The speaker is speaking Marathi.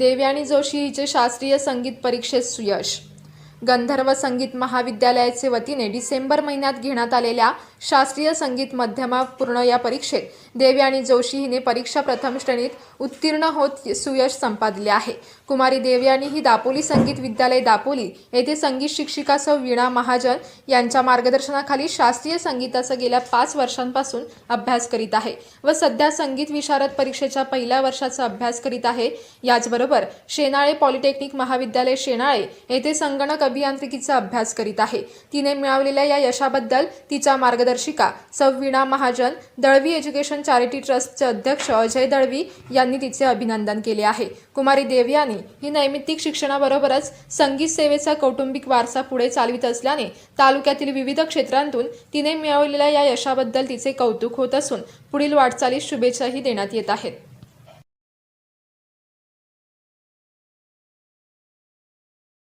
देवयानी जोशी हिचे शास्त्रीय संगीत परीक्षेत सुयश. गंधर्व संगीत महाविद्यालयाचे वतीने डिसेंबर महिन्यात घेण्यात आलेल्या शास्त्रीय संगीत मध्यमापूर्ण या परीक्षेत देवयानी जोशी हिने परीक्षा प्रथम श्रेणीत उत्तीर्ण होत सुयश संपादले आहे. कुमारी देवयानी ही दापोली संगीत विद्यालय दापोली येथे संगीत शिक्षिका सौ वीणा महाजन यांच्या मार्गदर्शनाखाली शास्त्रीय संगीताचा गेल्या पाच वर्षांपासून अभ्यास करीत आहे व सध्या संगीत विशारद परीक्षेच्या पहिल्या वर्षाचा अभ्यास करीत आहे. याचबरोबर शेनाळे पॉलिटेक्निक महाविद्यालय शेनाळे येथे संगणक अभियांत्रिकीचा अभ्यास करीत आहे. तिने मिळवलेल्या या यशाबद्दल तिच्या मार्गदर्शिका सौ महाजन दळवी एज्युकेशन चॅरिटी ट्रस्टचे अध्यक्ष अजय दळवी यांनी तिचे अभिनंदन केले आहे. कुमारी देवयानी ही नैमित्तिक शिक्षणाबरोबरच संगीत सेवेचा कौटुंबिक वारसा पुढे चालवित असल्याने तालुक्यातील विविध क्षेत्रांतून तिने मिळवलेल्या या यशाबद्दल तिचे कौतुक होत असून पुढील वाटचालीस शुभेच्छाही देण्यात येत आहेत.